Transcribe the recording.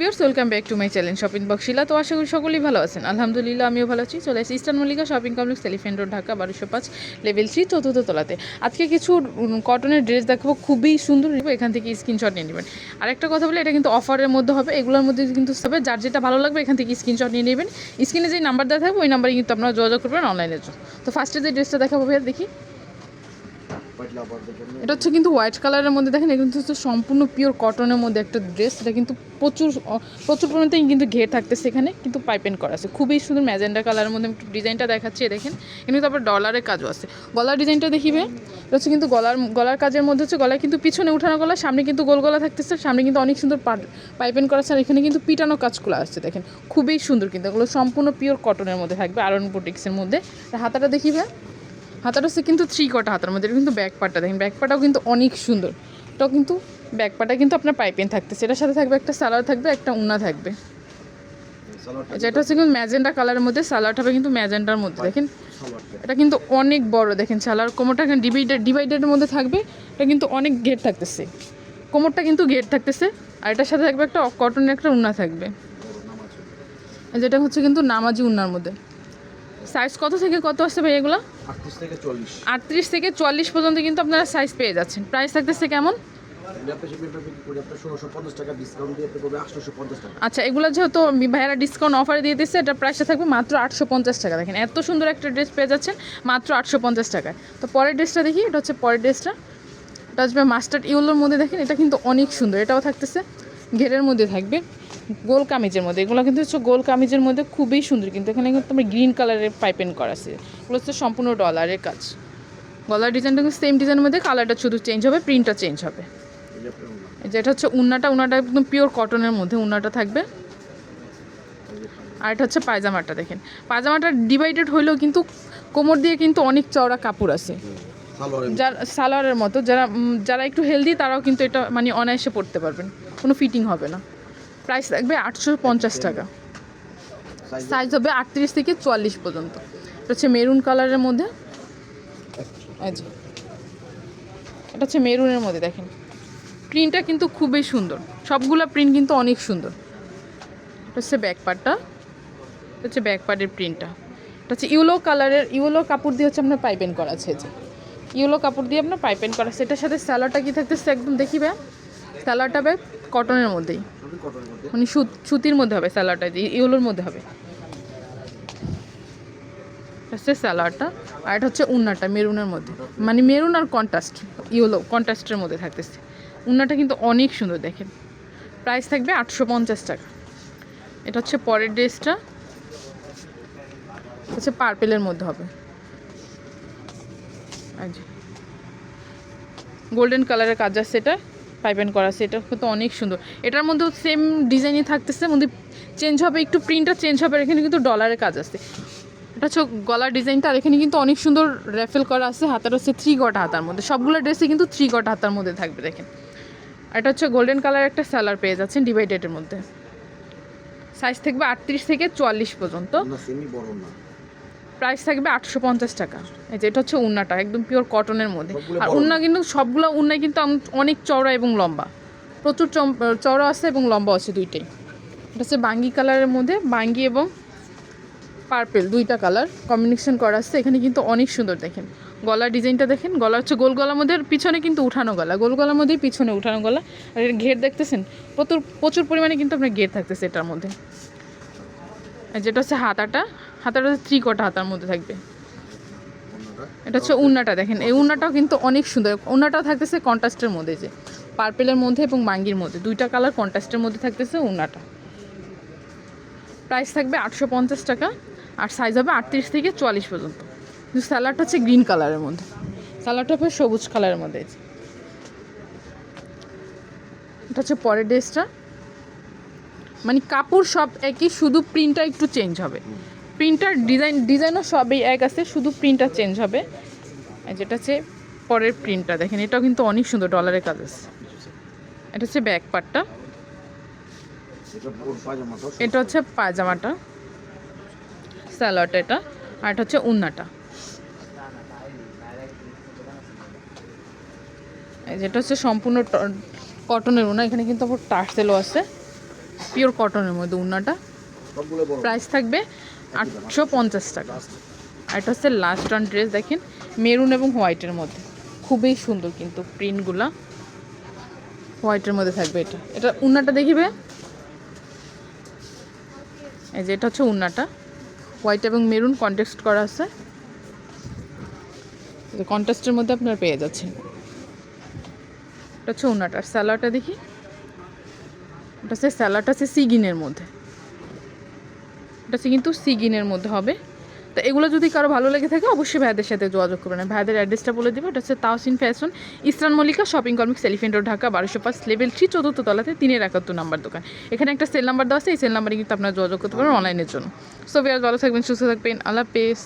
Viewers welcome back to my channel shopping box বক্সিলা তো আশা করি সকলেই ভালো আছেন। আলহামদুলিল্লাহ, আমিও ভালো আছি। চলে আসি Eastern Mallika shopping complex Elephant Road Dhaka বারোশো পাঁচ লেভেল থ্রি চতুর্থ তলাতে। আজকে কিছু কটনের ড্রেস দেখাবো। খুবই সুন্দর। এখান থেকে স্ক্রিনশট নিয়ে নেবেন। আরেকটা কথা বলে, এটা কিন্তু অফারের মধ্যে হবে। এগুলোর মধ্যে কিন্তু হবে। যার যেটা ভালো লাগবে, এখান থেকে স্ক্রিনশট নিয়ে নেবেন। স্ক্রিনে যে নাম্বার দেওয়া থাকবে, ওই নাম্বারে কিন্তু আপনারা যোগাযোগ করবেন অনলাইনের জন্য। তো ফার্স্টে যে ড্রেসটা দেখাবো ভাইয়া, দেখি। এটা হচ্ছে কিন্তু হোয়াইট কালারের মধ্যে দেখেন এটা হচ্ছে সম্পূর্ণ পিওর কটনের মধ্যে একটা ড্রেস এটা কিন্তু প্রচুর প্রচুর পরিমাণে কিন্তু ঘের থাকতেছে এখানে, কিন্তু পাইপেন করা আছে। খুবই সুন্দর ম্যাজেন্ডা কালারের মধ্যে একটু ডিজাইনটা দেখাচ্ছি দেখেন। কিন্তু তারপর ডলারের কাজও আছে। গলার ডিজাইনটা দেখিবে। এটা হচ্ছে কিন্তু গলার গলার কাজের মধ্যে হচ্ছে গলায় কিন্তু পিছনে উঠানো গলা, সামনে কিন্তু গোল গলা থাকতেছে, সামনে কিন্তু অনেক সুন্দর পাইপেন করা আছে, আর এখানে কিন্তু পিটানো কাজগুলো আসছে দেখেন। খুবই সুন্দর কিন্তু, এগুলো সম্পূর্ণ পিওর কটনের মধ্যে থাকবে আয়রন বুটিক্সের মধ্যে। হাতাটা দেখিবে। হাতাটা হচ্ছে কিন্তু থ্রি কটা হাতার মধ্যে কিন্তু ব্যাক পার্টটা দেখেন ব্যাক পার্টটাও কিন্তু অনেক সুন্দর। এটাও কিন্তু ব্যাক পাটা কিন্তু আপনার পাইপেন থাকতেছে। এটার সাথে থাকবে একটা সালোয়ার থাকবে একটা উন্না থাকবে। যেটা হচ্ছে কিন্তু ম্যাজেন্ডা কালারের মধ্যে সালোয়ার হবে কিন্তু ম্যাজেন্ডার মধ্যে দেখেন। এটা কিন্তু অনেক বড় দেখেন সালোয়ার কোমরটা এখানে ডিভাইডেড ডিভাইডেডের মধ্যে থাকবে এটা কিন্তু অনেক ঘের থাকতেছে। কোমরটা কিন্তু ঘের থাকতেছে আর এটার সাথে থাকবে একটা কটনের একটা উন্না থাকবে। যেটা হচ্ছে কিন্তু নামাজি উন্নার মধ্যে। সাইজ কত থেকে কত আসছে ভাই এগুলো? আটত্রিশ থেকে চল্লিশ। পর্যন্ত কিন্তু আপনারা সাইজ পেয়ে যাচ্ছেন। প্রাইস থাকতেছে কেমন? আচ্ছা এগুলো যেহেতু ভাইয়ারা ডিসকাউন্ট অফারে দিয়ে দিচ্ছে এটা প্রাইসটা থাকবে মাত্র আটশো পঞ্চাশ টাকা। দেখেন এত সুন্দর একটা ড্রেস পেয়ে যাচ্ছেন মাত্র আটশো পঞ্চাশ টাকায়। তো পরের ড্রেসটা দেখি এটা হচ্ছে পরের ড্রেসটা এটা হচ্ছে মাস্টার্ড ইউলোর মধ্যে দেখেন এটা কিন্তু অনেক সুন্দর। এটাও থাকতেছে ঘেরের মধ্যে থাকবে গোল কামিজের মধ্যে। এগুলো কিন্তু হচ্ছে গোল কামিজের মধ্যে খুবই সুন্দর কিন্তু এখানে কিন্তু তোমার গ্রিন কালারের পাইপেন করা আছে। হচ্ছে সম্পূর্ণ ডলারের কাজ। গলার ডিজাইনটা কিন্তু সেম ডিজাইনের মধ্যে কালারটা শুধু চেঞ্জ হবে প্রিন্টটা চেঞ্জ হবে। যেটা হচ্ছে উন্নাটা উন্নাটা একদম পিওর কটনের মধ্যে উন্নাটা থাকবে। আর এটা হচ্ছে পায়জামাটা দেখেন। পায়জামাটা ডিভাইডেড হইলেও কিন্তু কোমর দিয়ে কিন্তু অনেক চওড়া কাপড় আছে। যার সালোয়ারের মতো, যারা যারা একটু হেলদি তারাও কিন্তু এটা মানে অনায়াসে পড়তে পারবেন। কোনো ফিটিং হবে না। প্রাইস থাকবে আটশো পঞ্চাশ টাকা। সাইজ হবে আটত্রিশ থেকে চুয়াল্লিশ পর্যন্ত। এটা হচ্ছে মেরুন কালারের মধ্যে। যে। এটা হচ্ছে মেরুনের মধ্যে, দেখেন। প্রিন্টটা কিন্তু খুবই সুন্দর। সবগুলো প্রিন্ট কিন্তু অনেক সুন্দর। এটা হচ্ছে ব্যাক পার্টটা এটা হচ্ছে ব্যাক পার্টের প্রিন্টটা এটা হচ্ছে ইউলো কালারের, ইউলো কাপড় দিয়ে হচ্ছে আপনার পাইপেন করা আছে যে। ইউলো কাপড় দিয়ে আপনার পাইপেন করা আছে। এটার সাথে স্যালাডটা কি থাকতেছে একদম দেখি দেখিবে স্যালাডটা ব্যাগ কটনের মধ্যেই। মানে সুত- সুতির মধ্যে হবে স্যালাডটা ইউলোর মধ্যে হবে। হচ্ছে স্যালাডটা আর এটা হচ্ছে উন্নাটা, মেরুনের মধ্যে। মানে মেরুন আর কন্ট্রাস্ট, ইয়েলো, কন্ট্রাস্টের মধ্যে থাকতেছে। উন্নাটা কিন্তু অনেক সুন্দর দেখেন। প্রাইস থাকবে আটশো পঞ্চাশ টাকা। এটা হচ্ছে পরের ড্রেসটা। হচ্ছে পার্পেলের মধ্যে হবে। গোল্ডেন কালারের কাজ আছে এটা পাইপেন করা আছে। এটা কিন্তু অনেক সুন্দর। এটার মধ্যেও সেম ডিজাইনই থাকতেছে, মধ্যে চেঞ্জ হবে, একটু প্রিন্টটা চেঞ্জ হবে, এখানে কিন্তু ডলারের কাজ আছে। এটা হচ্ছে গলার ডিজাইনটা আর এখানে কিন্তু অনেক সুন্দর র্যাফেল করা আছে হাতার হচ্ছে থ্রি গটা হাতার মধ্যে। সবগুলো ড্রেসই কিন্তু থ্রি গটা হাতার মধ্যে থাকবে দেখেন। এটা হচ্ছে গোল্ডেন কালার একটা স্যালার পেয়ে যাচ্ছেন ডিভাইডেডের মধ্যে। সাইজ থাকবে আটত্রিশ থেকে চুয়াল্লিশ পর্যন্ত। প্রাইস থাকবে আটশো পঞ্চাশ টাকা। এই যে এটা হচ্ছে উন্নাটা একদম পিওর কটনের মধ্যে। আর উন্না কিন্তু সবগুলো উন্নায় কিন্তু অনেক চওড়া এবং লম্বা। প্রচুর চম- চওড়া আছে এবং লম্বা আছে দুইটাই। এটা হচ্ছে বাঙ্গি কালারের মধ্যে বাঙ্গি এবং পার্পেল, দুইটা কালার কম্বিনেশন করা আছে। এখানে কিন্তু অনেক সুন্দর দেখেন। গলার ডিজাইনটা দেখেন, গলা হচ্ছে গোল গলার মধ্যে, পিছনে কিন্তু উঠানো গলা। গোল গলার মধ্যেই পিছনে উঠানো গলা। আর এর ঘের দেখতেছেন, প্রচুর প্রচুর পরিমাণে কিন্তু আপনার ঘের থাকতেছে এটার মধ্যে। আর যেটা হচ্ছে হাতাটা হাতাটা হচ্ছে কটা হাতার মধ্যে থাকবে। এটা হচ্ছে উন্নাটা দেখেন, এই উন্নাটাও কিন্তু অনেক সুন্দর। উন্নাটাও থাকতেছে কন্ট্রাস্টের মধ্যে যে, পার্পেলের মধ্যে এবং মাঙ্গির মধ্যে। দুইটা কালার কন্ট্রাস্টের মধ্যে থাকতেছে উন্নাটা। প্রাইস থাকবে আটশো পঞ্চাশ টাকা। আর সাইজ হবে আটত্রিশ থেকে চুয়াল্লিশ পর্যন্ত। কিন্তু স্যালাডটা হচ্ছে গ্রিন কালারের মধ্যে। স্যালাডটা হবে সবুজ কালারের মধ্যে এটা হচ্ছে পরের ড্রেসটা মানে কাপড় সব একই শুধু প্রিন্টটা একটু চেঞ্জ হবে। প্রিন্টার ডিজাইন ডিজাইনও সবই এক আছে শুধু প্রিন্টটা চেঞ্জ হবে। আর যেটা হচ্ছে পরের প্রিন্টটা দেখেন এটাও কিন্তু অনেক সুন্দর ডলারের কাজ আছে এটা হচ্ছে ব্যাক পার্টটা এটা হচ্ছে পায়জামাটা। স্যালাডটা এটা আর এটা হচ্ছে উন্নাটা। যেটা হচ্ছে সম্পূর্ণ কটনের উনা এখানে কিন্তু আবার টার্সেলও আছে। পিওর কটনের মধ্যে উন্নাটা। প্রাইস থাকবে আটশো পঞ্চাশ টাকা। আর এটা হচ্ছে লাস্ট ওয়ান ড্রেস দেখেন মেরুন এবং হোয়াইটের মধ্যে। খুবই সুন্দর কিন্তু প্রিন্টগুলা হোয়াইটের মধ্যে থাকবে এটা। এটা উন্নাটা দেখিবে? এই যে এটা হচ্ছে উন্নাটা। হোয়াইট এবং মেরুন কন্টেস্ট করা আছে। কন্টেস্টের মধ্যে আপনারা পেয়ে যাচ্ছেন। এটা হচ্ছে ওনাটার স্যালাডটা দেখি। ওটা হচ্ছে স্যালাডটা হচ্ছে সিগিনের মধ্যে। ওটা হচ্ছে কিন্তু সিগিনের মধ্যে হবে। তো এগুলো যদি কারও ভালো লেগে থাকে, অবশ্যই ভাইদের সাথে যোগাযোগ করবেন। ভাইদের অ্যাড্রেসটা বলে দিবে, এটা হচ্ছে Tawsin fashion ইসরান Mallika shopping complex Elephant Road Dhaka বারোশো পাঁচ লেভেল থ্রি চতুর্থ তলাতে তিনের একাত্তর নাম্বার দোকান। এখানে একটা সেল নাম্বার দেওয়া আছে, এই সেল নাম্বারে কিন্তু আপনারা যোগাযোগ করতে পারেন অনলাইনের জন্য। সো ভালো থাকবেন, সুস্থ থাকবেন, আল্লাহ পেস